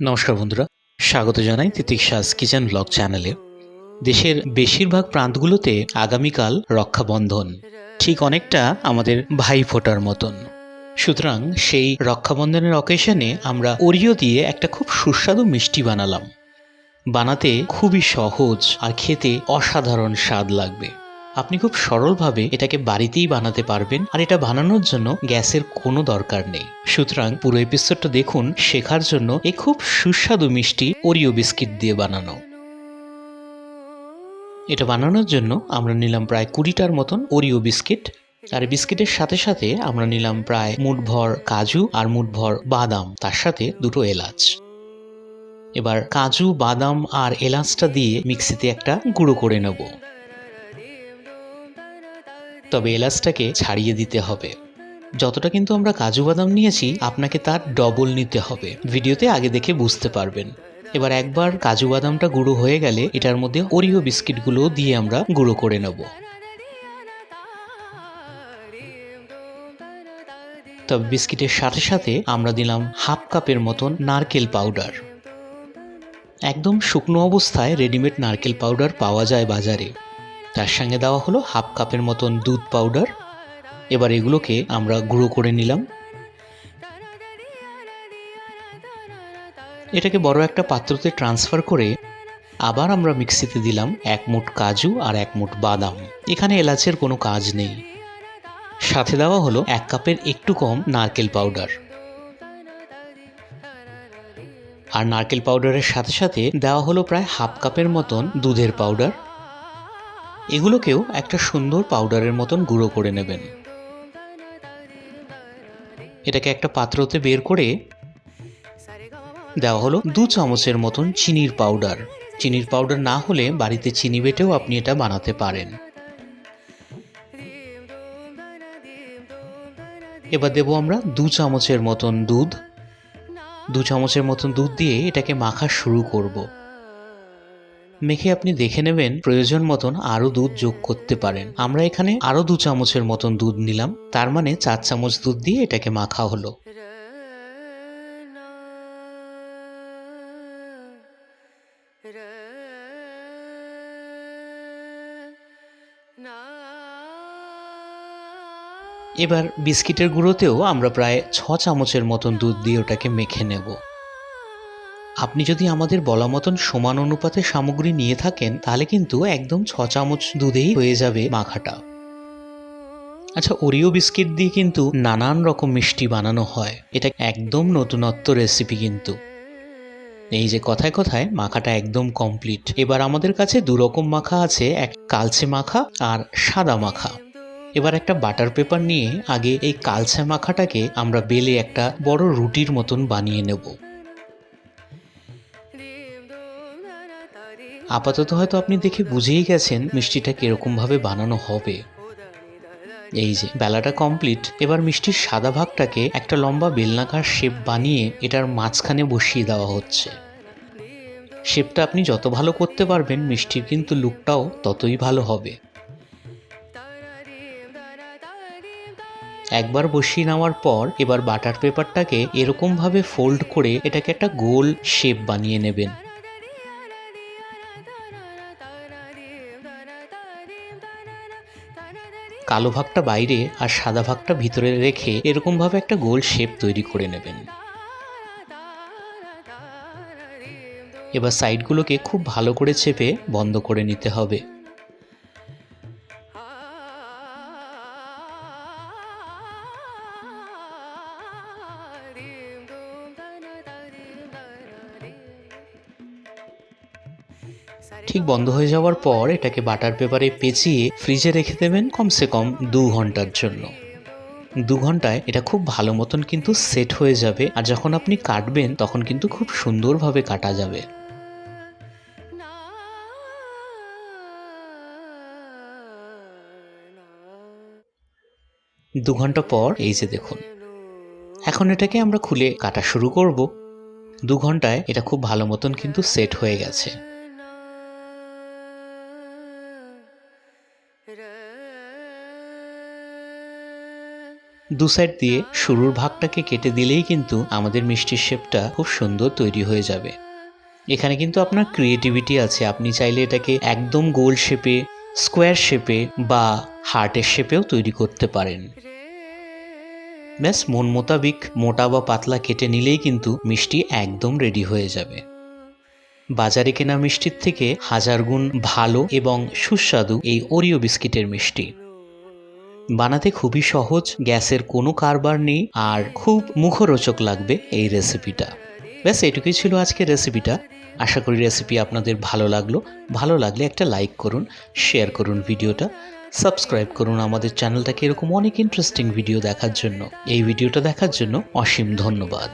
নমস্কার বন্ধুরা, স্বাগত জানাই তিতিক্ষাস কিচেন ব্লগ চ্যানেলে। দেশের বেশিরভাগ প্রান্তগুলোতে আগামীকাল রক্ষাবন্ধন, ঠিক অনেকটা আমাদের ভাই ফোটার মতন। সুতরাং সেই রক্ষাবন্ধনের অকেশনে আমরা ওরিও দিয়ে একটা খুব সুস্বাদু মিষ্টি বানালাম। বানাতে খুবই সহজ আর খেতে অসাধারণ স্বাদ লাগবে। আপনি খুব সরলভাবে এটাকে বাড়িতেই বানাতে পারবেন, আর এটা বানানোর জন্য গ্যাসের কোনো দরকার নেই। সুতরাং পুরো এপিসোডটা দেখুন, শেখার জন্য এই খুব সুস্বাদু মিষ্টি ওরিও বিস্কিট দিয়ে বানানো। এটা বানানোর জন্য আমরা নিলাম প্রায় কুড়িটার মতন ওরিও বিস্কিট, আর বিস্কিটের সাথে সাথে আমরা নিলাম প্রায় মুঠভর কাজু আর মুঠভর বাদাম, তার সাথে দুটো এলাচ। এবার কাজু, বাদাম আর এলাচটা দিয়ে মিক্সিতে একটা গুঁড়ো করে নেব। তবে এলাচটাকে ছাড়িয়ে দিতে হবে। যতটা কিন্তু আমরা কাজু বাদাম নিয়েছি, আপনাকে তার ডবল নিতে হবে। ভিডিওতে আগে দেখে বুঝতে পারবেন। এবার একবার কাজু বাদামটা গুঁড়ো হয়ে গেলে এটার মধ্যে ওরিও বিস্কিটগুলো দিয়ে আমরা গুঁড়ো করে নেব। তবে বিস্কিটের সাথে সাথে আমরা দিলাম হাফ কাপের মতন নারকেল পাউডার। একদম শুকনো অবস্থায় রেডিমেড নারকেল পাউডার পাওয়া যায় বাজারে। তার সঙ্গে দেওয়া হলো হাফ কাপের মতন দুধ পাউডার এবার এগুলোকে আমরা গুঁড়ো করে নিলাম। এটাকে বড় একটা পাত্রতে ট্রান্সফার করে আবার আমরা মিক্সিতে দিলাম এক মুঠ কাজু আর এক মুঠ বাদাম। এখানে এলাচের কোনো কাজ নেই। সাথে দেওয়া হলো এক কাপের একটু কম নারকেল পাউডার আর নারকেল পাউডারের সাথে সাথে দেওয়া হলো প্রায় হাফ কাপের মতন দুধের পাউডার এগুলোকেও একটা সুন্দর পাউডারের মতন গুঁড়ো করে নেবেন। এটাকে একটা পাত্রতে বের করে দেওয়া হলো দু চামচের মতন চিনির পাউডার। চিনির পাউডার না হলে বাড়িতে চিনি বেটেও আপনি এটা বানাতে পারেন। এবার দেবো আমরা দু চামচের মতন দুধ। দু চামচের মতন দুধ দিয়ে এটাকে মাখা শুরু করব। মেখে আপনি দেখে নেবেন প্রয়োজন মতন আরও দুধ যোগ করতে পারেন। আমরা এখানে আরও দু চামচের মতন দুধ নিলাম। তার মানে চার চামচ দুধ দিয়ে এটাকে মাখা হলো। এবার বিস্কিটের গুঁড়োতেও আমরা প্রায় ছ চামচের মতন দুধ দিয়ে ওটাকে মেখে নেব। আপনি যদি আমাদের বলা মতন সমান অনুপাতে সামগ্রী নিয়ে থাকেন, তাহলে কিন্তু একদম ছ চামচ দুধেই হয়ে যাবে মাখাটা। আচ্ছা ওরিও বিস্কিট দিয়ে কিন্তু নানান রকম মিষ্টি বানানো হয়। এটা একদম নতুনত্ব রেসিপি কিন্তু। এই যে কথায় কথায় মাখাটা একদম কমপ্লিট এবার আমাদের কাছে দু রকম মাখা আছে, এক কালচে মাখা আর সাদা মাখা। এবার একটা বাটার পেপার নিয়ে আগে এই কালচে মাখাটাকে আমরা বেলে একটা বড় রুটির মতন বানিয়ে নেব। আপাতত হয়তো আপনি দেখে বুঝেই গেছেন মিষ্টিটা কিরকমভাবে বানানো হবে। এই যে, বেলাটা কমপ্লিট এবার মিষ্টির সাদা ভাগটাকে একটা লম্বা বেলনাকার শেপ বানিয়ে এটার মাঝখানে বসিয়ে দেওয়া হচ্ছে। শেপটা আপনি যত ভালো করতে পারবেন, মিষ্টির কিন্তু লুকটাও ততই ভালো হবে। একবার বসিয়ে নেওয়ার পর এবার বাটার পেপারটাকে এরকমভাবে ফোল্ড করে এটাকে একটা গোল শেপ বানিয়ে নেবেন। কালো ভাগটা বাইরে আর সাদা ভাগটা ভিতরে রেখে এরকমভাবে একটা গোল শেপ তৈরি করে নেবেন। এবার সাইডগুলোকে খুব ভালো করে চেপে বন্ধ করে নিতে হবে। ঠিক বন্ধ হয়ে যাওয়ার পর এটাকে বাটার পেপারে পেঁচিয়ে ফ্রিজে রেখে দেবেন কমসে কম দু ঘণ্টার জন্য। দু ঘন্টায় এটা খুব ভালো মতন কিন্তু সেট হয়ে যাবে আর যখন আপনি কাটবেন তখন কিন্তু খুব সুন্দরভাবে কাটা যাবে। দু ঘণ্টা পর এই যে দেখুন। এখন এটাকে আমরা খুলে কাটা শুরু করব। দু ঘন্টায় এটা খুব ভালো মতন কিন্তু সেট হয়ে গেছে। দু সাইড দিয়ে শুরুর ভাগটাকে কেটে দিলেই কিন্তু আমাদের মিষ্টির শেপটা খুব সুন্দর তৈরি হয়ে যাবে। এখানে কিন্তু আপনার ক্রিয়েটিভিটি আছে। আপনি চাইলে এটাকে একদম গোল শেপে স্কোয়ার শেপে বা হার্টের শেপেও তৈরি করতে পারেন। ব্যাস, মন মোতাবিক মোটা বা পাতলা কেটে নিলেই কিন্তু মিষ্টি একদম রেডি হয়ে যাবে। বাজারে কেনা মিষ্টির থেকে হাজার গুণ ভালো এবং সুস্বাদু এই ওরিও বিস্কিটের মিষ্টি। বানাতে খুবই সহজ, গ্যাসের কোনো কারবার নেই আর খুব মুখরোচক লাগবে এই রেসিপিটা ব্যাস, এটুকুই ছিল আজকের রেসিপিটা আশা করি রেসিপি আপনাদের ভালো লাগল। ভালো লাগলে একটা লাইক করুন শেয়ার করুন ভিডিওটা। সাবস্ক্রাইব করুন আমাদের চ্যানেলটাকে এরকম অনেক ইন্টারেস্টিং ভিডিও দেখার জন্য। এই ভিডিওটা দেখার জন্য অসীম ধন্যবাদ।